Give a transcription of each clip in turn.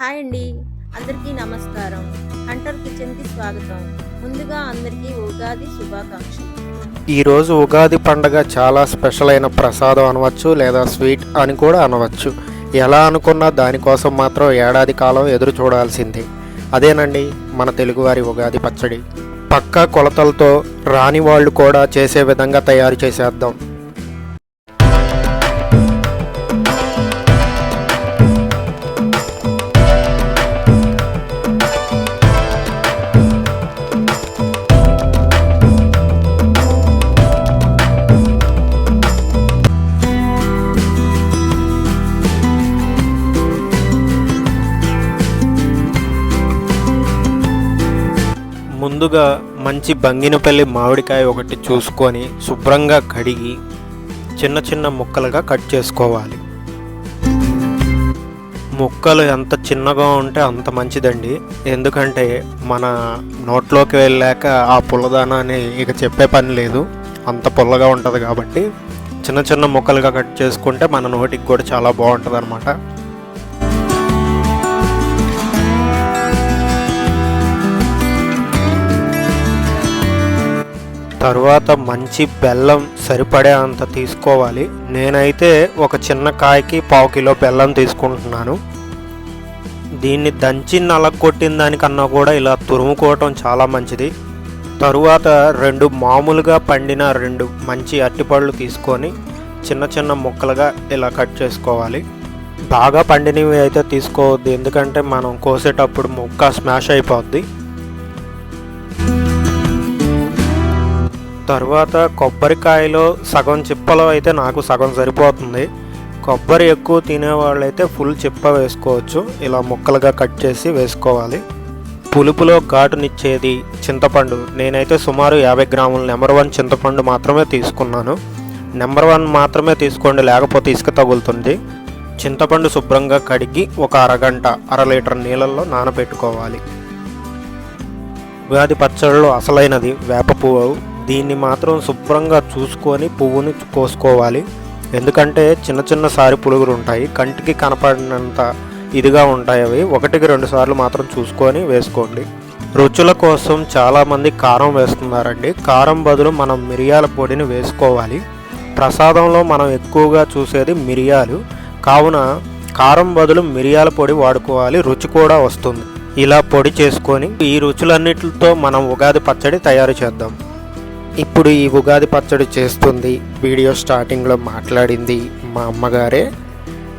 Hi అండి. అందరికీ నమస్కారం. హంటర్ కిచెన్కి స్వాగతం. ముందుగా అందరికీ ఉగాది శుభాకాంక్షలు. ఈరోజు ఉగాది పండగ చాలా స్పెషల్ అయిన ప్రసాదం అనవచ్చు లేదా స్వీట్ అని కూడా అనవచ్చు. ఎలా అనుకున్నా దానికోసం మాత్రం ఏడాది కాలం ఎదురు చూడాల్సిందే. అదేనండి మన తెలుగువారి ఉగాది పచ్చడి. పక్కా కొలతలతో రాని వాళ్ళు కూడా చేసే విధంగా తయారు చేసేద్దాం. ముందుగా మంచి బంగినపల్లి మామిడికాయ ఒకటి చూసుకొని శుభ్రంగా కడిగి చిన్న చిన్న ముక్కలుగా కట్ చేసుకోవాలి. ముక్కలు ఎంత చిన్నగా ఉంటే అంత మంచిదండి. ఎందుకంటే మన నోట్లోకి వెళ్ళాక ఆ పుల్లదానాన్ని ఇక చెప్పే పని లేదు. అంత పుల్లగా ఉంటుంది కాబట్టి చిన్న చిన్న ముక్కలుగా కట్ చేసుకుంటే మన నోటికి కూడా చాలా బాగుంటుంది తరువాత మంచి బెల్లం సరిపడే అంత తీసుకోవాలి. నేనైతే ఒక చిన్న కాయకి పావు కిలో బెల్లం తీసుకుంటున్నాను. దీన్ని దంచి నలగొట్టిన దానికన్నా కూడా ఇలా తురుముకోవటం చాలా మంచిది. తరువాత రెండు మామూలుగా పండిన రెండు మంచి అట్టిపళ్ళు తీసుకొని చిన్న చిన్న ముక్కలుగా ఇలా కట్ చేసుకోవాలి. బాగా పండినవి అయితే తీసుకోవద్దు. ఎందుకంటే మనం కోసేటప్పుడు ముక్క స్మాష్ అయిపోద్ది. తర్వాత కొబ్బరికాయలో సగం చిప్పలో అయితే నాకు సగం సరిపోతుంది. కొబ్బరి ఎక్కువ తినేవాళ్ళు అయితే ఫుల్ చిప్ప వేసుకోవచ్చు. ఇలా ముక్కలుగా కట్ చేసి వేసుకోవాలి. పులుపులో ఘాటునిచ్చేది చింతపండు. నేనైతే సుమారు యాభై గ్రాముల నెంబర్ వన్ చింతపండు మాత్రమే తీసుకున్నాను. నెంబర్ వన్ మాత్రమే తీసుకోండి లేకపోతే ఇసుక తగులుతుంది. చింతపండు శుభ్రంగా కడిగి ఒక అరగంట అర లీటర్ నీళ్ళల్లో నానబెట్టుకోవాలి. ఉగాది పచ్చళ్ళు అసలైనది వేప పువ్వు. దీన్ని మాత్రం శుభ్రంగా చూసుకొని పువ్వుని కోసుకోవాలి. ఎందుకంటే చిన్న చిన్న సారి పులుగులు ఉంటాయి. కంటికి కనపడినంత ఇదిగా ఉంటాయి అవి. ఒకటికి రెండు సార్లు మాత్రం చూసుకొని వేసుకోండి. రుచుల కోసం చాలామంది కారం వేస్తున్నారండి. కారం బదులు మనం మిరియాల పొడిని వేసుకోవాలి. ప్రసాదంలో మనం ఎక్కువగా చూసేది మిరియాలు. కావున కారం బదులు మిరియాల పొడి వాడుకోవాలి. రుచి కూడా వస్తుంది. ఇలా పొడి చేసుకొని ఈ రుచులన్నిటితో మనం ఉగాది పచ్చడి తయారు చేద్దాం. ఇప్పుడు ఈ ఉగాది పచ్చడి చేస్తుంది. వీడియో స్టార్టింగ్లో మాట్లాడింది మా అమ్మగారే.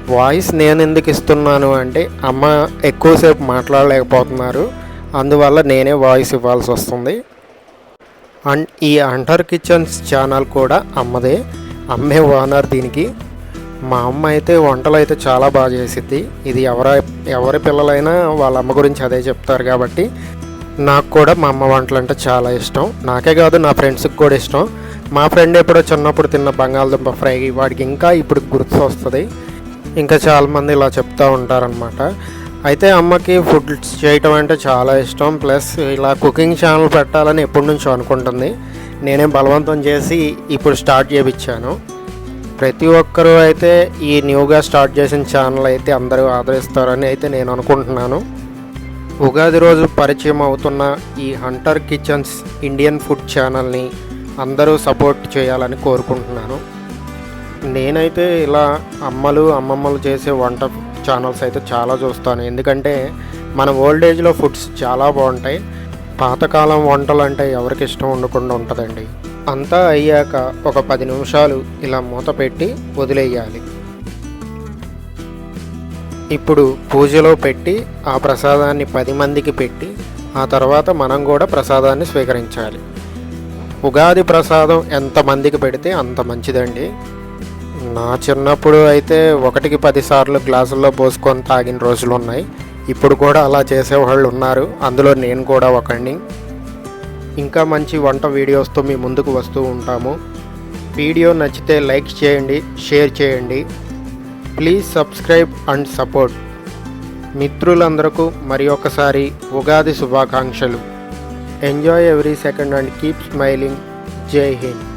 వాయిస్ నేను ఎందుకు ఇస్తున్నాను అంటే అమ్మ ఎక్కువసేపు మాట్లాడలేకపోతున్నారు. అందువల్ల నేనే వాయిస్ ఇవ్వాల్సి వస్తుంది. అండ్ ఈ అంటర్ కిచెన్స్ ఛానల్ కూడా అమ్మదే. అమ్మే ఓనర్ దీనికి. మా అమ్మ అయితే వంటలు అయితే చాలా బాగా చేసిద్ది. ఇది ఎవరి ఎవరి పిల్లలైనా వాళ్ళ అమ్మ గురించి అదే చెప్తారు కాబట్టి నాకు కూడా మా అమ్మ వంటలు అంటే చాలా ఇష్టం. నాకే కాదు నా ఫ్రెండ్స్కి కూడా ఇష్టం. మా ఫ్రెండ్ ఎప్పుడో చిన్నప్పుడు తిన్న బంగాళదుంప ఫ్రై వాడికి ఇంకా ఇప్పుడు గుర్తు వస్తుంది ఇంకా చాలామంది ఇలా చెప్తూ ఉంటారనమాట అయితే అమ్మకి ఫుడ్ చేయటం అంటే చాలా ఇష్టం. ప్లస్ ఇలా కుకింగ్ ఛానల్ పెట్టాలని ఎప్పటి నుంచో అనుకుంటుంది. నేనే బలవంతం చేసి ఇప్పుడు స్టార్ట్ చేయించాను ప్రతి ఒక్కరూ అయితే ఈ న్యూగా స్టార్ట్ చేసిన ఛానల్ అయితే అందరూ ఆదరిస్తారని అయితే నేను అనుకుంటున్నాను. ఉగాది రోజు పరిచయం అవుతున్న ఈ హంటర్ కిచెన్స్ ఇండియన్ ఫుడ్ ఛానల్ని అందరూ సపోర్ట్ చేయాలని కోరుకుంటున్నాను. నేనైతే ఇలా అమ్మలు అమ్మమ్మలు చేసే వంట ఛానల్స్ అయితే చాలా చూస్తాను. ఎందుకంటే మన ఓల్డ్ ఏజ్లో ఫుడ్స్ చాలా బాగుంటాయి. పాతకాలం వంటలు అంటే ఎవరికి ఇష్టం ఉండకుండా ఉంటుందండి. అంతా అయ్యాక ఒక పది నిమిషాలు ఇలా మూత పెట్టి వదిలేయాలి. ఇప్పుడు పూజలో పెట్టి ఆ ప్రసాదాన్ని పది మందికి పెట్టి ఆ తర్వాత మనం కూడా ప్రసాదాన్ని స్వీకరించాలి. ఉగాది ప్రసాదం ఎంతమందికి పెడితే అంత మంచిదండి. నా చిన్నప్పుడు అయితే ఒకటికి పదిసార్లు గ్లాసుల్లో పోసుకొని తాగిన రోజులు ఉన్నాయి. ఇప్పుడు కూడా అలా చేసేవాళ్ళు ఉన్నారు. అందులో నేను కూడా ఒకడిని ఇంకా మంచి వంట వీడియోస్తో మీ ముందుకు వస్తూ ఉంటాము. వీడియో నచ్చితే లైక్ చేయండి షేర్ చేయండి. ప్లీజ్ సబ్స్క్రైబ్ అండ్ సపోర్ట్ మిత్రులందరకు మరి ఒకసారి ఉగాది శుభాకాంక్షలు. Enjoy every second and keep smiling జై హింద్